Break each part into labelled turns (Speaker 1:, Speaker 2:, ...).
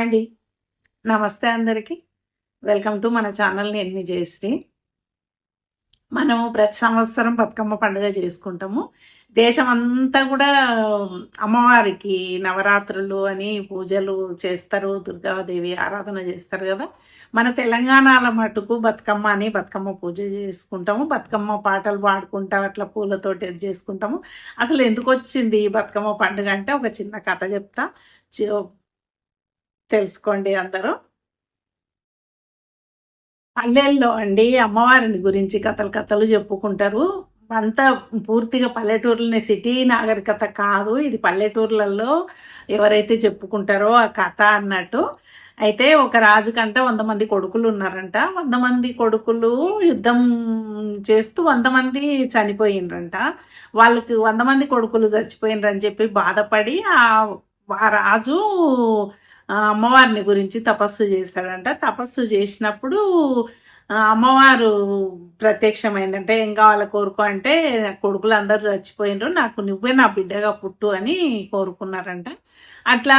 Speaker 1: Hi అండి. నమస్తే అందరికీ. వెల్కమ్ టు మన ఛానల్ నేను జయశ్రీ. మనము ప్రతి సంవత్సరం బతుకమ్మ పండుగ చేసుకుంటాము. దేశం అంతా కూడా అమ్మవారికి నవరాత్రులు అని పూజలు చేస్తారు. దుర్గాదేవి ఆరాధన చేస్తారు కదా. మన తెలంగాణలో మటుకు బతుకమ్మ అని బతుకమ్మ పూజ చేసుకుంటాము. బతుకమ్మ పాటలు పాడుకుంటాం అట్లా పూలతోటి ఇది చేసుకుంటాము. అసలు ఎందుకు వచ్చింది ఈ బతుకమ్మ పండుగ అంటే ఒక చిన్న కథ చెప్తా. తెలుసుకోండి అందరూ. పల్లెల్లో అండి అమ్మవారిని గురించి కథలు కథలు చెప్పుకుంటారు. అంతా పూర్తిగా పల్లెటూరులోనే సిటీ నాగరికత కాదు. ఇది పల్లెటూర్లలో ఎవరైతే చెప్పుకుంటారో ఆ కథ అన్నట్టు. అయితే ఒక రాజు కంట వంద మంది కొడుకులు ఉన్నారంట. వంద మంది కొడుకులు యుద్ధం చేస్తూ వంద మంది చనిపోయిండ్రంట వాళ్ళకి వంద మంది కొడుకులు చచ్చిపోయినరని చెప్పి బాధపడి ఆ రాజు అమ్మవారిని గురించి తపస్సు చేశాడంట. తపస్సు చేసినప్పుడు అమ్మవారు ప్రత్యక్షమైందంటే ఏం కావాలో కోరుకో అంటే కొడుకులు అందరు చచ్చిపోయినరు. నాకు నువ్వే నా బిడ్డగా పుట్టు అని కోరుకున్నారంట. అట్లా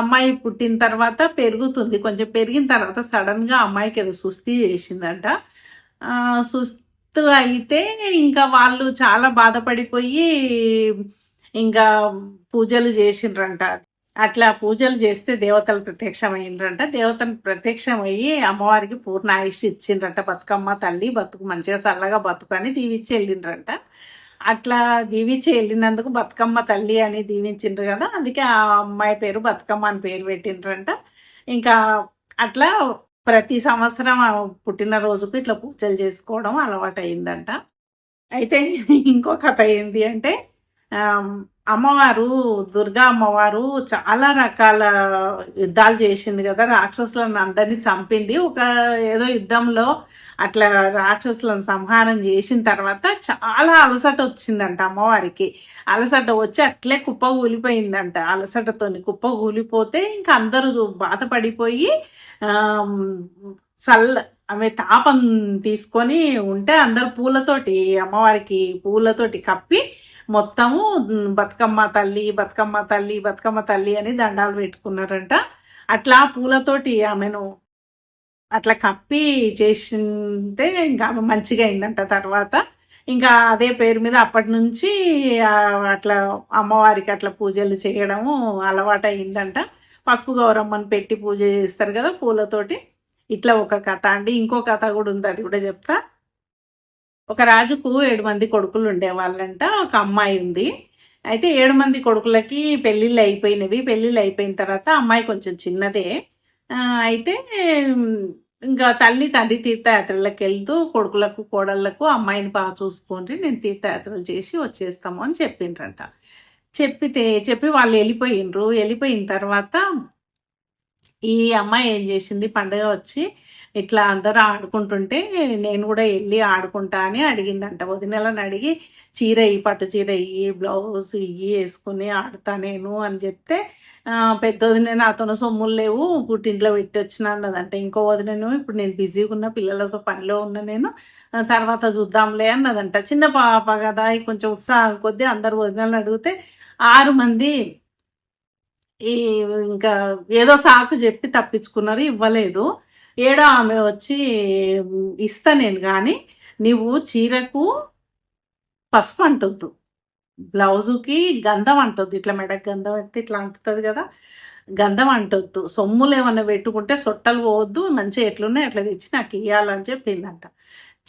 Speaker 1: అమ్మాయి పుట్టిన తర్వాత పెరుగుతుంది. కొంచెం పెరిగిన తర్వాత సడన్గా అమ్మాయికి ఏదో సుస్థి చేసిందంట. సుస్థి సుస్తు అయితే ఇంకా వాళ్ళు చాలా బాధపడిపోయి ఇంకా పూజలు చేసిండ్రంట. అట్లా పూజలు చేస్తే దేవతలు ప్రత్యక్షమైండ్రంట దేవతలు ప్రత్యక్షమయ్యి అమ్మవారికి పూర్ణ ఆయుష్ ఇచ్చిండ్రంట. బతుకమ్మ తల్లి బతుకు మంచిగా చల్లగా బతుకని అని దీవించి వెళ్ళిండ్రంట. అట్లా దీవించి వెళ్ళినందుకు బతుకమ్మ తల్లి అని దీవించిండ్రు కదా అందుకే ఆ అమ్మాయి పేరు బతుకమ్మ అని పేరు పెట్టిండ్రంట. ఇంకా అట్లా ప్రతి సంవత్సరం పుట్టినరోజుకు ఇట్లా పూజలు చేసుకోవడం అలవాటు అయిందంట అయితే ఇంకో కథ ఏంటి అంటే అమ్మవారు దుర్గా అమ్మవారు చాలా రకాల యుద్ధాలు చేసింది కదా. రాక్షసులను అందరినీ చంపింది. ఒక ఏదో యుద్ధంలో అట్లా రాక్షసులను సంహారం చేసిన తర్వాత చాలా అలసట వచ్చిందంట అమ్మవారికి. అలసట వచ్చి అట్లే కుప్ప కూలిపోయిందంట. అలసటతోని కుప్ప కూలిపోతే ఇంకా అందరూ బాధపడిపోయి చల్ల ఆమె తాపం తీసుకొని ఉంటే అందరు పూలతోటి అమ్మవారికి పూలతోటి కప్పి మొత్తము బతుకమ్మ తల్లి బతుకమ్మ తల్లి బతుకమ్మ తల్లి అని దండాలు పెట్టుకున్నారంట. అట్లా పూలతోటి ఆమెను అట్లా కప్పి చేసింటే ఇంకా ఆమె మంచిగా అయిందంట తర్వాత. ఇంకా అదే పేరు మీద అప్పటి నుంచి అట్లా అమ్మవారికి అట్లా పూజలు చేయడము అలవాటు అయిందంట పసుపు గౌరమ్మని పెట్టి పూజ చేస్తారు కదా పూలతోటి. ఇట్లా ఒక కథ అండి. ఇంకో కథ కూడా ఉంది అది కూడా చెప్తా. ఒక రాజుకు ఏడు మంది కొడుకులు ఉండేవాళ్ళంట. ఒక అమ్మాయి ఉంది. అయితే ఏడు మంది కొడుకులకి పెళ్ళిళ్ళు అయిపోయినవి. పెళ్ళిళ్ళు అయిపోయిన తర్వాత అమ్మాయి కొంచెం చిన్నదే. అయితే ఇంకా తల్లి తండ్రి తీర్థయాత్రలకు వెళ్తూ కొడుకులకు కోడళ్ళకు అమ్మాయిని బాగా చూసుకోండి నేను తీర్థయాత్రలు చేసి వచ్చేస్తాము అని చెప్పిండ్రంట. చెప్పితే చెప్పి వాళ్ళు వెళ్ళిపోయిండ్రు వెళ్ళిపోయిన తర్వాత ఈ అమ్మాయి ఏం చేసింది? పండగ వచ్చి ఇట్లా అందరూ ఆడుకుంటుంటే నేను కూడా వెళ్ళి ఆడుకుంటా అని అడిగిందంట. వదినలను అడిగి చీర ఇయ్యి పట్టు చీర ఇయ్యి బ్లౌజ్ ఇయ్యి వేసుకుని ఆడుతా నేను అని చెప్తే పెద్ద వదిన నాతో సొమ్ములు లేవు పుట్టింట్లో పెట్టి వచ్చిన అన్నదంట. ఇంకో వదినను ఇప్పుడు నేను బిజీగా ఉన్న పిల్లలతో పనిలో ఉన్న నేను తర్వాత చూద్దాంలే అన్నదంట. చిన్న పాప కదా కొంచెం ఉత్సాహం కొద్దీ అందరు వదినలు అడిగితే ఆరు మంది ఈ ఇంకా ఏదో సాకు చెప్పి తప్పించుకున్నారు ఇవ్వలేదు. ఏడో ఆమె వచ్చి ఇస్తా నేను కానీ నీవు చీరకు పసుపు అంటుద్దు. బ్లౌజుకి గంధం అంటొద్దు. ఇట్లా మెడకు గంధం పెడితే ఇట్లా అంటుతుంది కదా. గంధం అంటొద్దు. సొమ్ములు ఏమన్నా పెట్టుకుంటే సొట్టలు పోవద్దు. మంచిగా ఎట్లున్నాయి అట్లా తెచ్చి నాకు ఇవ్వాలని చెప్పిందంట.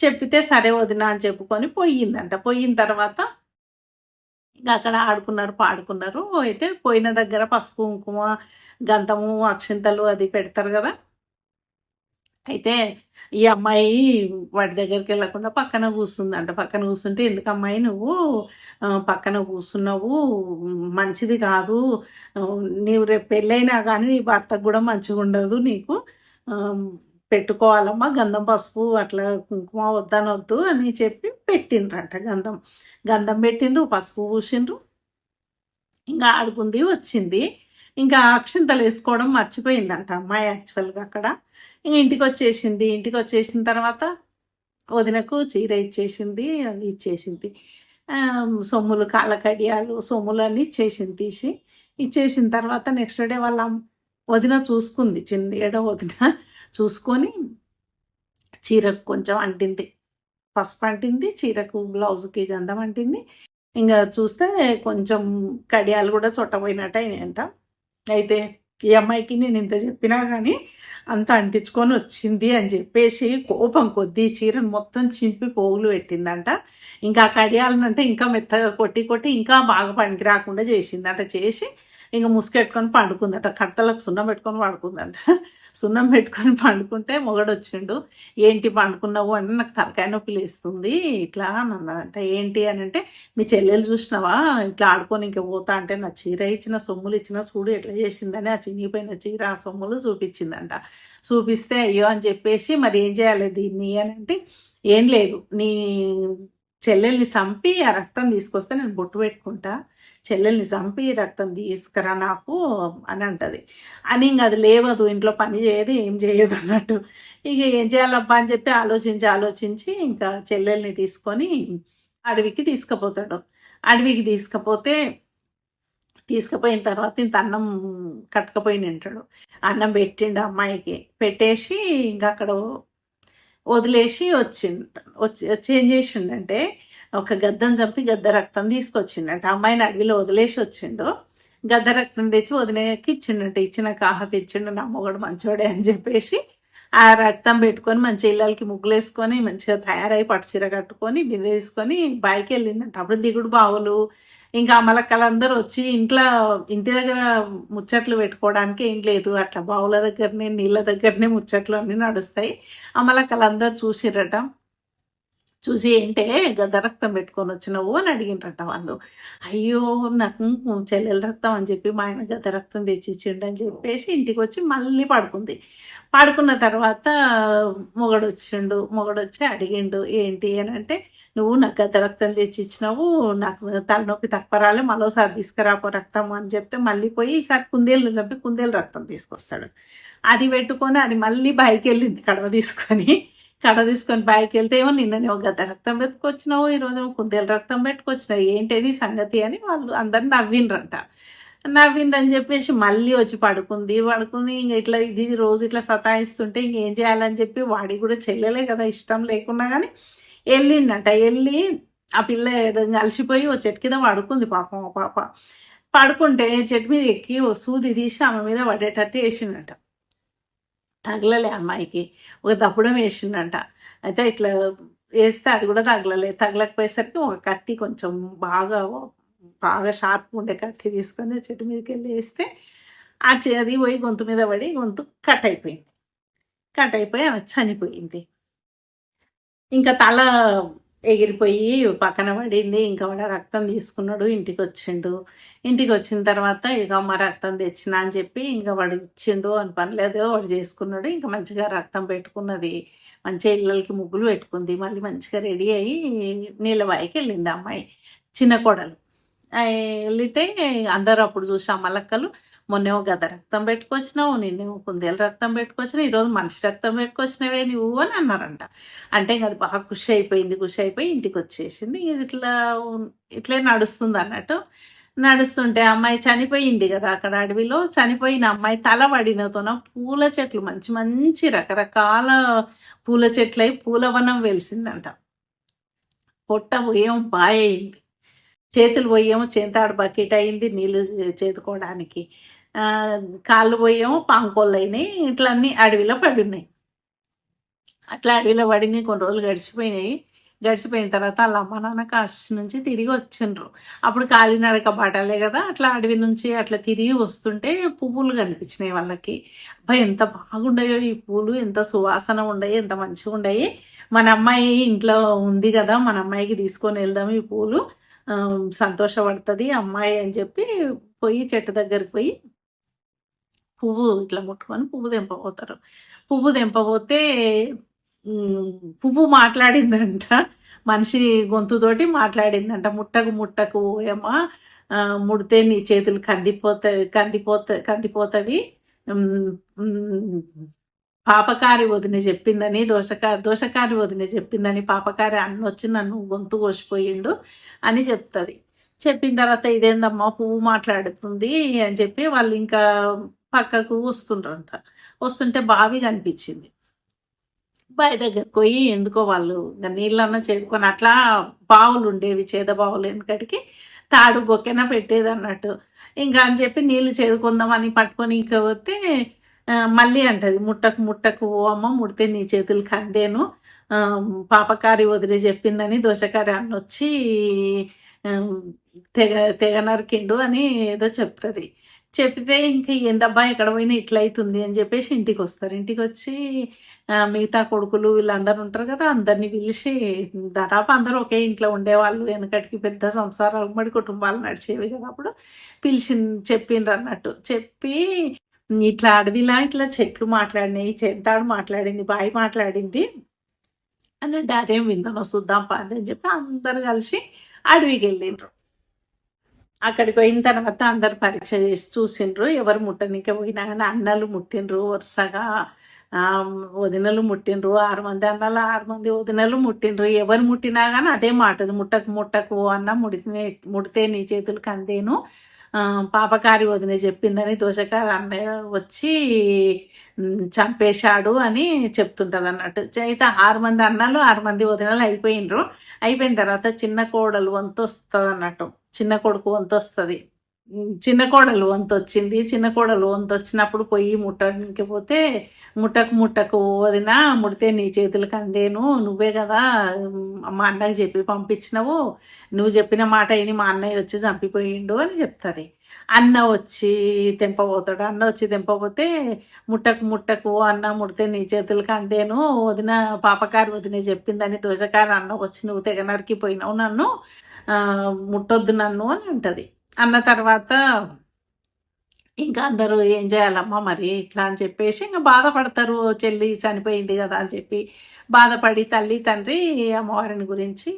Speaker 1: చెప్పితే సరే వదినా అని చెప్పుకొని పోయిందంట. పోయిన తర్వాత ఇంకా అక్కడ ఆడుకున్నారు పాడుకున్నారు. అయితే పోయిన దగ్గర పసుపు కుంకుమ గంధము అక్షింతలు అది పెడతారు కదా. అయితే ఈ అమ్మాయి వాడి దగ్గరికి వెళ్ళకుండా పక్కన కూర్చుందంట పక్కన కూర్చుంటే ఎందుకు అమ్మాయి నువ్వు పక్కన కూర్చున్నావు మంచిది కాదు నీవు రేపు పెళ్ళైనా కానీ నీ భర్తకు కూడా మంచిగా ఉండదు నీకు పెట్టుకోవాలమ్మా గంధం పసుపు అట్లా కుంకుమ వద్దనొద్దు అని చెప్పి పెట్టిండ్రంట గంధం. గంధం పెట్టిండ్రు పసుపు పూసిండ్రు ఇంకా ఆడుకుంది వచ్చింది. ఇంకా అక్షింతలు వేసుకోవడం మర్చిపోయిందంట అమ్మాయి యాక్చువల్గా అక్కడ. ఇంటికి వచ్చేసింది. ఇంటికి వచ్చేసిన తర్వాత వదినకు చీర ఇచ్చేసింది అవి ఇచ్చేసింది. సొమ్ములు కాళ్ళ కడియాలు సొమ్ములు అన్నీ ఇచ్చేసింది తీసి. ఇచ్చేసిన తర్వాత నెక్స్ట్ డే వాళ్ళ వదిన చూసుకుంది. చిన్న ఏడో వదిన చూసుకొని చీరకు కొంచెం అంటింది. పసుపు అంటింది చీరకు బ్లౌజ్కి గంధం అంటింది. ఇంకా చూస్తే కొంచెం కడియాలు కూడా చుట్టపోయినట్టు అయినాయంట. అయితే ఈ అమ్మాయికి నేను ఇంత చెప్పినా కానీ అంతా అంటించుకొని వచ్చింది అని చెప్పేసి కోపం కొద్దీ చీరను మొత్తం చింపి పోగులు పెట్టిందంట. ఇంకా కడియాలనంటే ఇంకా మెత్తగా కొట్టి కొట్టి ఇంకా బాగా పనికి రాకుండా చేసిందంట. చేసి ఇంకా ముసుకెట్టుకొని పండుకుందట. కట్టలకు సున్నం పెట్టుకొని పండుకుందంట. సున్నం పెట్టుకొని పండుకుంటే మొగడు వచ్చిండు ఏంటి పండుకున్నావు? అంటే నాకు తలకాయ నొప్పి లేస్తుంది. ఇట్లా అని అన్నదంట. ఏంటి? అని అంటే మీ చెల్లెలు చూసినావా? ఇట్లా ఆడుకొని ఇంక పోతా అంటే నా చీర ఇచ్చిన సొమ్ములు ఇచ్చిన చూడు ఎట్లా చేసిందని ఆ చినిగిపోయిన చీర ఆ సొమ్ములు చూపించిందంట. చూపిస్తే అయ్యో అని చెప్పేసి మరి ఏం చేయాలి దీన్ని? అని అంటే ఏం లేదు. నీ చెల్లెల్ని చంపి ఆ రక్తం తీసుకొస్తే నేను బొట్టు పెట్టుకుంటా. చెల్లెల్ని చంపి రక్తం తీసుకురా నాకు అని అంటది. అని ఇంక అది లేవదు ఇంట్లో పని చేయదు ఏం చేయదు అన్నట్టు. ఇక ఏం చేయాలబ్బా అని చెప్పి ఆలోచించి ఆలోచించి ఇంకా చెల్లెల్ని తీసుకొని అడవికి తీసుకుపోతాడు. అడవికి తీసుకుపోతే తీసుకుపోయిన తర్వాత ఇంత అన్నం కట్టకపోయి తింటాడు అన్నం పెట్టిండు అమ్మాయికి. పెట్టేసి ఇంకా అక్కడ వదిలేసి వచ్చిండు వచ్చి వచ్చి ఏం చేసిండంటే ఒక గద్దను చంపి గద్ద రక్తం తీసుకొచ్చిండట. అమ్మాయిని అడవిలో వదిలేసి వచ్చిండు. గద్ద రక్తం తెచ్చి వదిలేకి ఇచ్చిండట. ఇచ్చిన కాహత ఇచ్చిండు నా మొగడు మంచోడే అని చెప్పేసి ఆ రక్తం పెట్టుకొని మంచి ఇళ్ళకి ముగ్గులేసుకొని మంచిగా తయారై పట్టుచీర కట్టుకొని బిందె తీసుకొని బాయికి వెళ్ళిందంట. అప్పుడు దిగుడు బావులు ఇంకా అమలక్కలందరూ వచ్చి ఇంట్లో ఇంటి దగ్గర ముచ్చట్లు పెట్టుకోవడానికి ఏం లేదు. అట్లా బావుల దగ్గరనే నీళ్ళ దగ్గరనే ముచ్చట్లు అన్నీ నడుస్తాయి. అమలక్కలందరూ చూసిరట. చూసి ఏంటే గద్ద రక్తం పెట్టుకొని వచ్చినావు అని అడిగినరట వాళ్ళు. అయ్యో నాకు చెల్లెల రక్తం అని చెప్పి మా ఆయన గద్ద రక్తం తెచ్చిచ్చిండు అని చెప్పేసి ఇంటికి వచ్చి మళ్ళీ పడుకుంది. పడుకున్న తర్వాత మొగడు వచ్చిండు మొగడు వచ్చి అడిగిండు ఏంటి? అని అంటే నువ్వు నాకు గద్ద రక్తం తెచ్చి ఇచ్చినావు నాకు తలనొప్పి తక్కువ రాలే మరోసారి తీసుకురాపో రక్తం అని చెప్తే మళ్ళీ పోయి ఈసారి కుందేళ్ళు చంపి కుందేలు రక్తం తీసుకొస్తాడు. అది పెట్టుకొని అది మళ్ళీ బయకి వెళ్ళింది కడవ తీసుకొని. కడ తీసుకొని బయకి వెళ్తే ఏమో నిన్న ఒక గద్ద రక్తం పెట్టుకొచ్చినావు ఈరోజు కుందేలు రక్తం పెట్టుకొచ్చినావు ఏంటని సంగతి? అని వాళ్ళు అందరు నవ్విండ్రంట. నవ్విండ్రని చెప్పేసి మళ్ళీ వచ్చి పడుకుంది. పడుకుని ఇంక ఇట్లా ఇది రోజు ఇట్లా సతాయిస్తుంటే ఇంకేం చేయాలని చెప్పి వాడికి కూడా చెల్లెలే కదా ఇష్టం లేకున్నా కానీ వెళ్ళిండట. వెళ్ళి ఆ పిల్ల అలసిపోయి ఓ చెట్టు కింద పడుకుంది పాపం ఓ పాప. పడుకుంటే చెట్టు మీద ఎక్కి ఓ సూది తీసి ఆమె మీద పడేటట్టు వేసిండట. తగలలే అమ్మాయికి. ఒక దప్పుడం వేసిండట. అయితే ఇట్లా వేస్తే అది కూడా తగలలే. తగలకపోయేసరికి ఒక కత్తి కొంచెం బాగా బాగా షార్ప్ ఉండే కత్తి తీసుకొని చెట్టు మీదకి వెళ్ళి వేస్తే ఆ అది పోయి గొంతు మీద పడి గొంతు కట్ అయిపోయింది. కట్ అయిపోయి ఆమె చనిపోయింది. ఇంకా తల ఎగిరిపోయి పక్కన పడింది. ఇంకా వాడు రక్తం తీసుకున్నాడు ఇంటికి వచ్చిండు. ఇంటికి వచ్చిన తర్వాత ఇక అమ్మ రక్తం తెచ్చినా అని చెప్పి ఇంకా వాడు ఇచ్చిండు అని పనిలేదు వాడు చేసుకున్నాడు. ఇంకా మంచిగా రక్తం పెట్టుకున్నది. మంచిగా ఇళ్ళకి ముగ్గులు పెట్టుకుంది. మళ్ళీ మంచిగా రెడీ అయ్యి నీళ్ళబాయికి వెళ్ళింది అమ్మాయి. చిన్న కోడలు. వెళితే అందరూ అప్పుడు చూసి మలక్కలు మొన్నేమో గద రక్తం పెట్టుకొచ్చినావు నిన్నేమో కుందేలు రక్తం పెట్టుకొచ్చినావు ఈరోజు మనిషి రక్తం పెట్టుకొచ్చినవే నువ్వు అని అన్నారంట. అంటే అది బాగా ఖుషి అయిపోయింది ఖుషి అయిపోయి ఇంటికి వచ్చేసింది. ఇది ఇట్లా ఇట్లే నడుస్తుంది అన్నట్టు. నడుస్తుంటే అమ్మాయి చనిపోయింది కదా అక్కడ అడవిలో. చనిపోయిన అమ్మాయి తల పడినతోన పూల చెట్లు మంచి మంచి రకరకాల పూల చెట్లై పూలవనం వెలిసిందంట. పొట్ట ఏం బాయ్ అయింది చేతులు పోయేమో చేంతాడు బకెట్ అయింది నీళ్ళు చేతుకోవడానికి కాళ్ళు పోయేమో పాంకోళ్ళు అయినాయి ఇట్లా అన్నీ అడవిలో పడి ఉన్నాయి అట్లా అడవిలో పడింది కొన్ని రోజులు గడిచిపోయినాయి. గడిచిపోయిన తర్వాత వాళ్ళ అమ్మ నాన్న కాశీ నుంచి తిరిగి వచ్చిండ్రు. అప్పుడు కాలినడక బాటలే కదా అట్లా అడవి నుంచి అట్లా తిరిగి వస్తుంటే పువ్వులు కనిపించినాయి వాళ్ళకి. అబ్బాయి ఎంత బాగుండయో ఈ పూలు ఎంత సువాసన ఉండయి ఎంత మంచిగా ఉండయి మన అమ్మాయి ఇంట్లో ఉంది కదా మన అమ్మాయికి తీసుకొని వెళ్దాం ఈ పూలు. సంతోషపడుతుంది అమ్మాయి అని చెప్పి పోయి చెట్టు దగ్గరికి పోయి పువ్వు ఇట్లా ముట్టుకొని పువ్వు తెంపబోతారు. పువ్వు తెంపబోతే పువ్వు మాట్లాడిందంట. మనిషి గొంతుతోటి మాట్లాడిందంట. ముట్టకు ముట్టకు ఏమా ముడితే నీ చేతులు కందిపోతాయి కందిపోత కందిపోతవి. పాపకారి వదిన చెప్పిందని దోషకా దోషకారి వదిన చెప్పిందని పాపకారి అన్న వచ్చి నన్ను గొంతు కోసిపోయిండు అని చెప్తుంది. చెప్పిన తర్వాత ఇదేందమ్మా పువ్వు మాట్లాడుతుంది అని చెప్పి వాళ్ళు ఇంకా పక్కకు వస్తుండ్రంట. వస్తుంటే బావి కనిపించింది. బావి దగ్గరికి పోయి ఎందుకో వాళ్ళు నీళ్ళన్నా చేదుకొని అట్లా బావులు ఉండేవి చేద బావులు వెనకటికి తాడు బొక్కెన పెట్టేది అన్నట్టు. ఇంకా అని చెప్పి నీళ్ళు చేదుకుందామని పట్టుకొని ఇంకా పోతే మళ్ళీ అంటది ముట్టకు ముట్టకు ఓ అమ్మ ముడితే నీ చేతులు కందేను. పాపకారి వదిలి చెప్పిందని దోషకారి అన్న వచ్చి తెగ తెగ నరికిండు అని ఏదో చెప్తుంది. చెప్తే ఇంక ఏందబ్బా ఎక్కడ పోయినా ఇట్లా అవుతుంది అని చెప్పేసి ఇంటికి వస్తారు ఇంటికి వచ్చి మిగతా కొడుకులు వీళ్ళందరూ ఉంటారు కదా అందరినీ పిలిచి దాదాపు అందరూ ఒకే ఇంట్లో ఉండేవాళ్ళు వెనకటికి పెద్ద సంసారాలు ఉమ్మడి కుటుంబాలు నడిచేవి కదా అప్పుడు. పిలిచి చెప్పిండ్రు అన్నట్టు చెప్పి ఇట్లా అడవిలా ఇట్లా చెట్లు మాట్లాడినాయి చెంతాడు మాట్లాడింది బాయి మాట్లాడింది. అన్నట్టు అదేం విందనో చూద్దాం పా అని చెప్పి అందరు కలిసి అడవికి వెళ్ళిండ్రు. అక్కడికి పోయిన తర్వాత అందరు పరీక్ష చేసి చూసిండ్రు. ఎవరు ముట్టనికి పోయినా కానీ అన్నలు ముట్టిండ్రు వరుసగా. వదినలు ముట్టిండ్రు ఆరు మంది అన్నలు ఆరు మంది వదినలు ముట్టిండ్రు. ఎవరు ముట్టినా కానీ అదే మాట ముట్టకు ముట్టకు అన్న ముడితే ముడితే నీ చేతులు కందేను. పాపకారి వదిన చెప్పిందని దోషకారి అన్నయ్య వచ్చి చంపేశాడు అని చెప్తుంటది అన్నట్టు అయితే ఆరు మంది అన్నలు ఆరు మంది వదినలు అయిపోయినరు. అయిపోయిన తర్వాత చిన్న కోడలు వంతు వస్తుంది అన్నట్టు చిన్న కొడుకు వంతు వస్తుంది చిన్న కోడలు వంతు వచ్చింది. చిన్న కోడలు వంతు వచ్చినప్పుడు పొయ్యి ముట్టడానికి పోతే ముట్టకు ముట్టకు వదిన ముడితే నీ చేతులకు అందేను. నువ్వే కదా మా అన్నకి చెప్పి పంపించినావు. నువ్వు చెప్పిన మాట అయిన మా అన్నయ్య వచ్చి చంపిపోయిండు అని చెప్తుంది. అన్న వచ్చి తెంపబోతాడు. అన్న వచ్చి తెంపబోతే ముట్టకు ముట్టకు అన్న ముడితే నీ చేతులకు అందేను. వదిన పాపకారు వదిన చెప్పిందని దోషకారు అన్న వచ్చి నువ్వు తెగ నరికిపోయినావు నన్ను. ముట్టొద్దు నన్ను అని అంటది. అన్న తర్వాత ఇంకా అందరూ ఏం చేయాలమ్మా మరి? ఇట్లా అని చెప్పేసి ఇంకా బాధపడతారు. చెల్లి చనిపోయింది కదా అని చెప్పి బాధపడి తల్లి తండ్రి అమ్మవారిని గురించి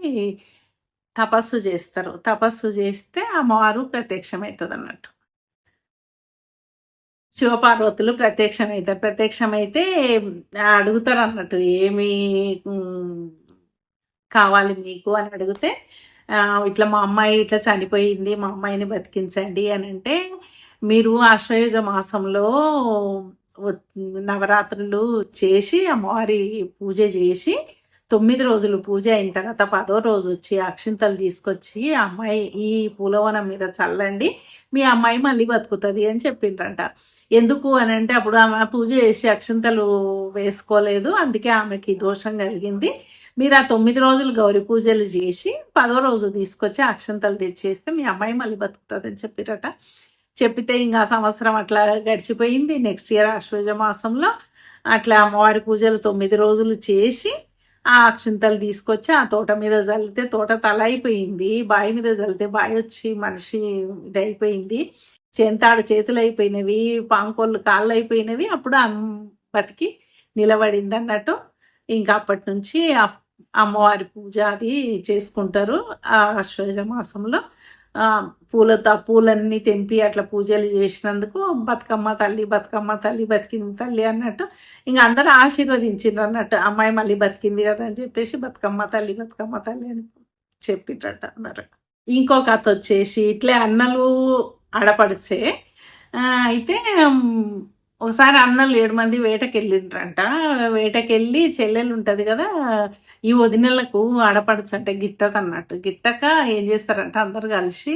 Speaker 1: తపస్సు చేస్తారు. తపస్సు చేస్తే అమ్మవారు ప్రత్యక్షమవుతుంది అన్నట్టు శివపార్వతులు ప్రత్యక్షమవుతారు. ప్రత్యక్షమైతే అడుగుతారు అన్నట్టు ఏమి కావాలి మీకు అని అడిగితే ఇట్లా మా అమ్మాయి ఇట్లా చనిపోయింది మా అమ్మాయిని బతికించండి అని అంటే మీరు ఆశ్వయుజ మాసంలో నవరాత్రులు చేసి అమ్మవారి పూజ చేసి తొమ్మిది రోజులు పూజ అయిన తర్వాత పదో రోజు వచ్చి అక్షింతలు తీసుకొచ్చి ఆ అమ్మాయి ఈ పూలవనం మీద చల్లండి మీ అమ్మాయి మళ్ళీ బతుకుతుంది అని చెప్పిండ్రంట. ఎందుకు అని అంటే అప్పుడు ఆమె పూజ చేసి అక్షింతలు వేసుకోలేదు అందుకే ఆమెకి దోషం కలిగింది. మీరు ఆ తొమ్మిది రోజులు గౌరీ పూజలు చేసి పదో రోజు తీసుకొచ్చి అక్షంతలు తెచ్చేస్తే మీ అమ్మాయి మళ్ళీ బతుకుతుందని అని చెప్పిరట. చెప్పితే ఇంకా సంవత్సరం అట్లా గడిచిపోయింది. నెక్స్ట్ ఇయర్ అశ్వజ మాసంలో అట్లా అమ్మవారి పూజలు తొమ్మిది రోజులు చేసి ఆ అక్షింతలు తీసుకొచ్చి ఆ తోట మీద చల్లితే తోట తల అయిపోయింది. బావి మీద చల్లితే బావి వచ్చి మనిషి ఇది అయిపోయింది. చేతులు అయిపోయినవి పాంకోళ్ళు కాళ్ళు అయిపోయినవి అప్పుడు అమ్ బతికి నిలబడింది అన్నట్టు ఇంకా అప్పటి నుంచి అమ్మవారి పూజ అది చేసుకుంటారు ఆ మాసంలో. పూలతో పూలన్నీ తెంపి అట్లా పూజలు చేసినందుకు బతుకమ్మ తల్లి బతుకమ్మ తల్లి బతికింది తల్లి అన్నట్టు ఇంకా అందరూ ఆశీర్వదించిండ్రు అన్నట్టు. అమ్మాయి మళ్ళీ బతికింది కదా అని చెప్పేసి బతుకమ్మ తల్లి బతుకమ్మ తల్లి అని చెప్పిండ్రట అందరు. ఇంకో కథ వచ్చేసి ఇట్లే అన్నలు ఆడపడిచే. అయితే ఒకసారి అన్నలు ఏడు మంది వేటకెళ్ళిండ్రంట. వేటకెళ్ళి చెల్లెలు ఉంటుంది కదా ఈ వదినలకు ఆడపడచ్చు అంటే గిట్టదు అన్నట్టు. గిట్టక ఏం చేస్తారంటే అందరు కలిసి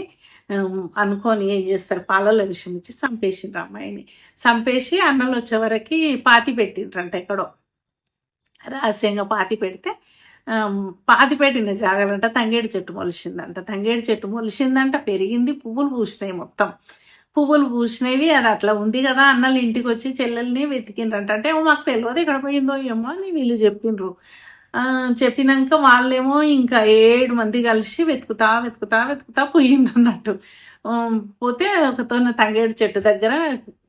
Speaker 1: అనుకొని ఏం చేస్తారు? పాలలో విషయం ఇచ్చి చంపేసిండ్రు అమ్మాయిని. చంపేసి అన్నలు వచ్చేవరకి పాతి పెట్టిండ్రంట ఎక్కడో. రహస్యంగా పాతి పెడితే పాతి పెట్టిన జాగాలంట తంగేడు చెట్టు మొలిసిందంట. తంగేడు చెట్టు మొలిసిందంట పెరిగింది పువ్వులు పూసినాయి మొత్తం. పువ్వులు పూసినవి అది అట్లా ఉంది కదా అన్నలు ఇంటికి వచ్చి చెల్లెల్ని వెతికిండ్రంట. అంటే "ఏమో మాకు తెలియదు ఎక్కడ పోయిందో ఏమో అని వీళ్ళు చెప్పిండ్రు చెప్పినాక వాళ్ళేమో ఇంకా ఏడు మంది కలిసి వెతుకుతా వెతుకుతా వెతుకుతా పోయిండ్రు అన్నట్టు పోతే ఒకతో తంగేడు చెట్టు దగ్గర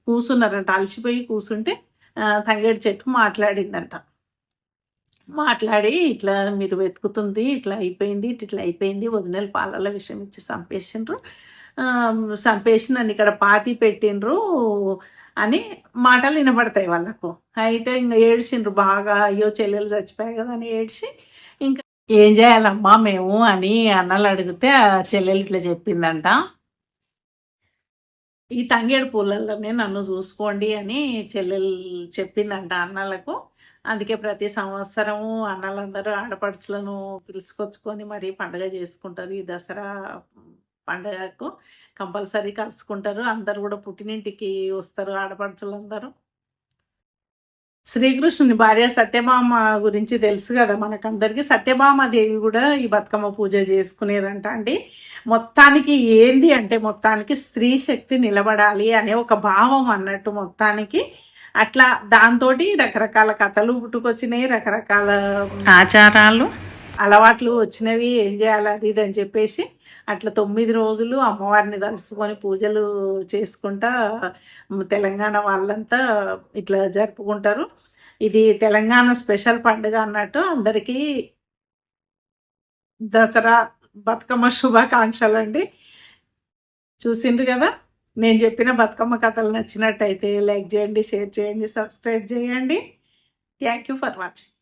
Speaker 1: కూసున్నారంట. అలసిపోయి కూసుంటే తంగేడు చెట్టు మాట్లాడిందంట. మాట్లాడి ఇట్లా మీరు వెతుకుతుంది ఇట్లా అయిపోయింది ఇట్లా అయిపోయింది వదినలు పాలల విషయం ఇచ్చి చంపేసిండ్రు. ఆ, చంపేసి నన్ను ఇక్కడ పాతి పెట్టిండ్రు. అని మాటలు వినపడతాయి వాళ్ళకు. అయితే ఇంకా ఏడ్చిండ్రు బాగా అయ్యో చెల్లెలు చచ్చిపోయాయి కదా అని ఏడ్చి ఇంకా ఏం చేయాలమ్మా మేము అని అన్నలు అడిగితే ఆ చెల్లెలు ఇట్లా చెప్పిందంట. ఈ తంగేడు పూలల్లోనే నన్ను చూసుకోండి అని చెల్లెలు చెప్పిందంట అన్నలకు. అందుకే ప్రతి సంవత్సరము అన్నలందరూ ఆడపడుచులను పిలుచుకొచ్చుకొని మరి పండగ చేసుకుంటారు. ఈ దసరా పండగకు కంపల్సరీ కలుసుకుంటారు. అందరు కూడా పుట్టినింటికి వస్తారు ఆడపడుచులందరూ. శ్రీకృష్ణుని భార్య సత్యభామ గురించి తెలుసు కదా మనకందరికీ. సత్యభామ దేవి కూడా ఈ బతుకమ్మ పూజ చేసుకునేదంట అండి. మొత్తానికి ఏంది అంటే మొత్తానికి స్త్రీ శక్తి నిలబడాలి అనే ఒక భావం అన్నట్టు మొత్తానికి. అట్లా దాంతో రకరకాల కథలు పుట్టుకొచ్చినాయి రకరకాల ఆచారాలు. అలవాట్లు వచ్చినవి ఏం చేయాలి అది ఇది అని చెప్పేసి అట్లా తొమ్మిది రోజులు అమ్మవారిని తలుసుకొని పూజలు చేసుకుంటా తెలంగాణ వాళ్ళంతా ఇట్లా జరుపుకుంటారు. ఇది తెలంగాణ స్పెషల్ పండుగ అన్నట్టు అందరికీ దసరా బతుకమ్మ శుభాకాంక్షలు అండి చూసిండ్రు కదా? నేను చెప్పిన బతుకమ్మ కథలు నచ్చినట్టయితే లైక్ చేయండి షేర్ చేయండి సబ్స్క్రైబ్ చేయండి. Thank you for watching.